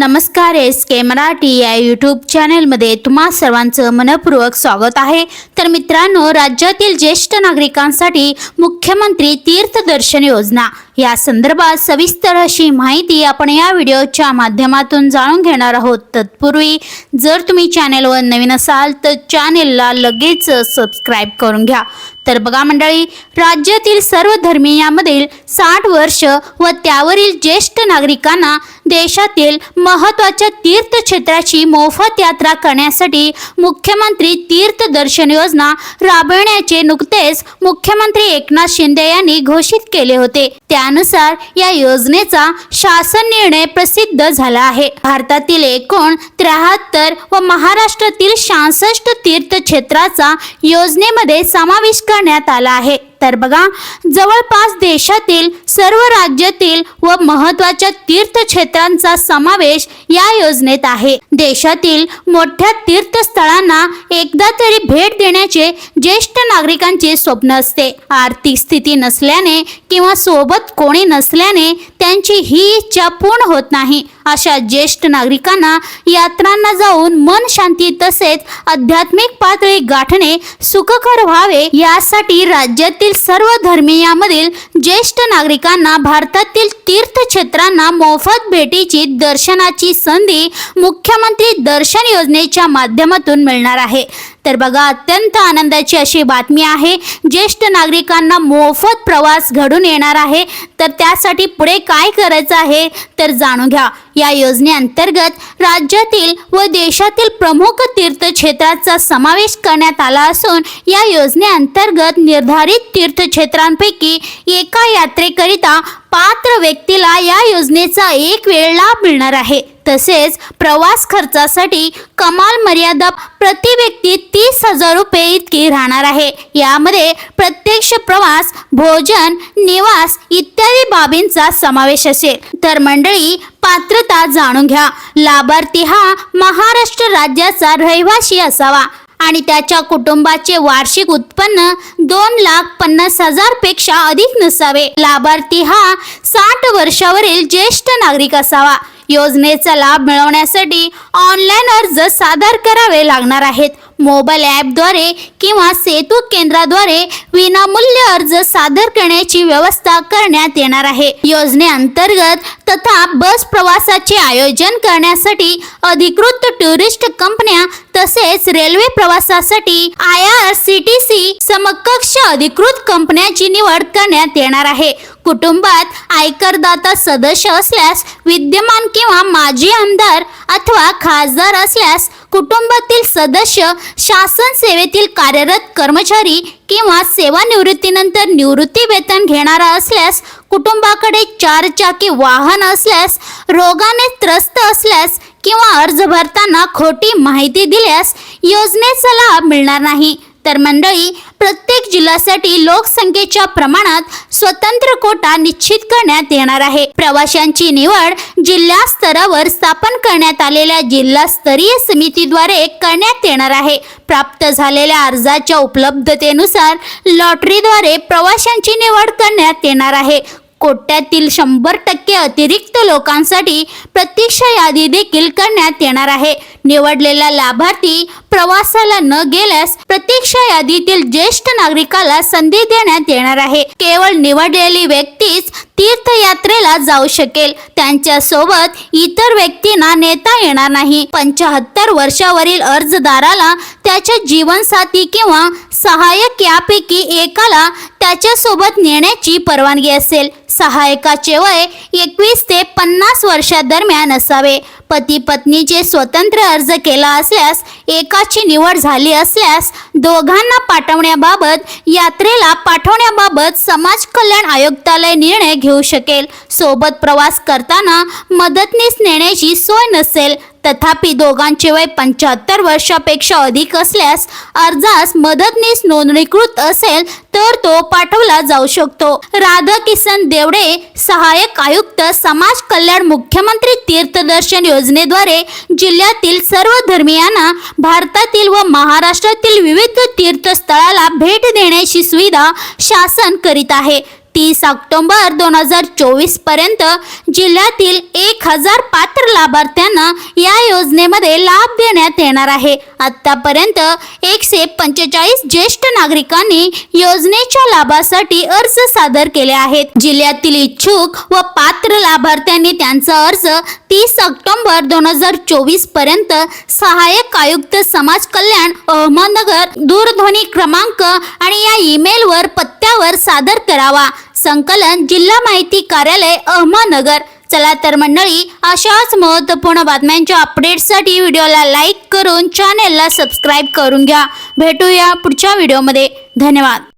नमस्कार एस के मराठी या यूट्यूब चॅनेलमध्ये तुम्हा सर्वांचं मनपूर्वक स्वागत आहे. तर मित्रांनो राज्यातील ज्येष्ठ नागरिकांसाठी मुख्यमंत्री तीर्थदर्शन योजना या संदर्भात सविस्तर अशी माहिती आपण या व्हिडिओच्या माध्यमातून जाणून घेणार आहोत. तत्पूर्वी जर तुम्ही चॅनेलवर नवीन असाल तर चॅनेलला लगेच सबस्क्राईब करून घ्या. तर बघा मंडळी राज्यातील सर्व धर्मीयांमधील साठ वर्ष व त्यावरील ज्येष्ठ नागरिकांना देशातील महत्त्वाच्या तीर्थक्षेत्राची मोफत यात्रा करण्यासाठी मुख्यमंत्री तीर्थ दर्शन योजना राबविण्याचे नुकतेच मुख्यमंत्री एकनाथ शिंदे यांनी घोषित केले होते. त्यानुसार या योजनेचा शासन निर्णय प्रसिद्ध झाला आहे. भारतातील एकूण त्र्याहत्तर व महाराष्ट्रातील शहासष्ट तीर्थक्षेत्राचा योजनेमध्ये समावेश करण्यात आला आहे. तर बघा जवळपास देशातील सर्व राज्यातील व महत्त्वाच्या तीर्थक्षेत्रांचा समावेश या योजनेत आहे. देशातील मोठ्या तीर्थस्थळांना एकदा तरी भेट देण्याचे ज्येष्ठ नागरिकांचे स्वप्न असते. आर्थिक स्थिती नसल्याने किंवा सोबत कोणी नसल्याने त्यांची ही इच्छा पूर्ण होत नाही. अशा ज्येष्ठ नागरिकांना यात्रांना जाऊन मन शांती तसेच आध्यात्मिक पातळी गाठणे सुखकर व्हावे यासाठी राज्यातील सर्व धर्मीयांमधील ज्येष्ठ नागरिकांना भारतातील तीर्थक्षेत्रांना मोफत भेटीची दर्शनाची संधी मुख्यमंत्री दर्शन योजनेच्या माध्यमातून मिळणार आहे. तर बघा अत्यंत आनंदाची अशी बातमी आहे ज्येष्ठ नागरिकांना मोफत प्रवास घडून येणार आहे तर त्यासाठी पुढे काय करायचं आहे तर जाणून घ्या. या योजनेअंतर्गत राज्यातील व देशातील प्रमुख तीर्थक्षेत्राचा समावेश करण्यात आला असून या योजनेअंतर्गत निर्धारित तीर्थक्षेत्रांपैकी एका यात्रेकरिता पात्र व्यक्तीला या योजनेचा एक वेळ लाभ मिळणार आहे. तसेच प्रवास खर्चासाठी कमाल मर्यादा प्रति व्यक्ती तीस हजार रुपये इतकी राहणार आहे. यामध्ये प्रत्यक्ष प्रवास भोजन निवास इत्यादी बाबींचा समावेश असेल. तर मंडळी पात्रता जाणून घ्या. लाभार्थी हा महाराष्ट्र राज्याचा रहिवासी असावा. आणि त्याच्या कुटुंबाचे वार्षिक उत्पन्न दोन लाख पन्नास हजारपेक्षा अधिक नसावे. लाभार्थी हा साठ वर्षावरील ज्येष्ठ नागरिक असावा. योजनेचा लाभ मिळवण्यासाठी ऑनलाईन अर्ज सादर करावे लागणार आहेत. मोबाईल ॲपद्वारे किंवा सेतू केंद्राद्वारे विनामूल्य अर्ज सादर करण्याची व्यवस्था करण्यात येणार आहे. योजनेअंतर्गत तथा बस प्रवासाचे आयोजन करण्यासाठी अधिकृत टुरिस्ट कंपन्या तसेच रेल्वे प्रवासासाठी I R C T C समकक्ष अधिकृत कंपन्याची निवड करण्यात येणार आहे. कुटुंबात आयकरदाता सदस्य असल्यास विद्यमान किंवा माजी आमदार अथवा खासदार असल्यास कुटुंबातील सदस्य शासन सेवेतील कार्यरत कर्मचारी किंवा सेवानिवृत्तीनंतर निवृत्ती वेतन घेणारा असल्यास कुटुंबाकडे चार चाकी वाहन असल्यास रोगाने त्रस्त असल्यास किंवा अर्ज भरताना खोटी माहिती दिल्यास योजनेचा लाभ मिळणार नाही. तर मंडळी प्रत्येक जिल्ह्यासाठी लोकसंख्येच्या प्रमाणात स्वतंत्र कोटा निश्चित करण्यात येणार आहे. प्रवाशांची निवड जिल्हा स्तरावर स्थापन करण्यात आलेल्या जिल्हास्तरीय समितीद्वारे करण्यात येणार आहे. प्राप्त झालेल्या अर्जाच्या उपलब्धतेनुसार लॉटरीद्वारे प्रवाशांची निवड करण्यात येणार आहे. कोट्यातील शंभर टक्के अतिरिक्त लोकांसाठी प्रतीक्षा यादी देखील करण्यात येणार आहे. निवडलेला लाभार्थी प्रवासाला न गेल्यास प्रतीक्षा यादीतील ज्येष्ठ नागरिकाला संधी देण्यात येणार आहे. केवळ निवडलेली व्यक्तीच तीर्थयात्रेला जाऊ शकेल. त्यांच्यासोबत इतर व्यक्तींना नेता येणार नाही. पंचाहत्तर वर्षावरील अर्जदाराला त्याच्या जीवनसाथी किंवा सहाय्यक यापैकी एकाला त्याच्यासोबत नेण्याची परवानगी असेल. सहायकाचे वय एकवीस ते पन्नास वर्षादरम्यान असावे. पती पत्नीचे स्वतंत्र अर्ज केला असल्यास एका एकाची निवड झाली असल्यास दोघांना पाठवण्याबाबत यात्रेला पाठवण्याबाबत समाज कल्याण आयुक्तालय निर्णय घेऊ शकेल. सोबत प्रवास करताना मदतनीस नेण्याची सोय नसेल. तथापि दोघांचे वय पंच्याहत्तर वर्षापेक्षा अधिक असल्यास अर्जास मदतनीस नोंदणीकृत असेल तर तो पाठवला जाऊ शकतो. राधाकिसन देवडे सहाय्यक आयुक्त समाज कल्याण मुख्यमंत्री तीर्थदर्शन योजनेद्वारे जिल्ह्यातील सर्व धर्मियांना भारतातील व महाराष्ट्रातील विविध तीर्थस्थळाला भेट देण्याची सुविधा शासन करीत आहे. तीस ऑक्टोबर दोन हजार चोवीसपर्यंत जिल्ह्यातील एक हजार पात्र लाभार्थ्यांना या योजनेमध्ये लाभ देण्यात येणार आहे. आतापर्यंत एकशे पंचेचाळीस ज्येष्ठ नागरिकांनी योजनेच्या लाभासाठी अर्ज सादर केले आहेत. जिल्ह्यातील इच्छुक व पात्र लाभार्थ्यांनी त्यांचा अर्ज तीस ऑक्टोबर दोन हजार चोवीसपर्यंत सहाय्यक आयुक्त समाज कल्याण अहमदनगर दूरध्वनी क्रमांक आणि या ईमेलवर पत्त्यावर सादर करावा. संकलन जिल्हा माहिती कार्यालय अहमदनगर. चला तर मंडळी अशाच महत्त्वपूर्ण बातम्यांच्या अपडेट्ससाठी व्हिडिओला लाईक करून चॅनेलला सबस्क्राईब करून घ्या. भेटूया पुढच्या व्हिडिओमध्ये. धन्यवाद.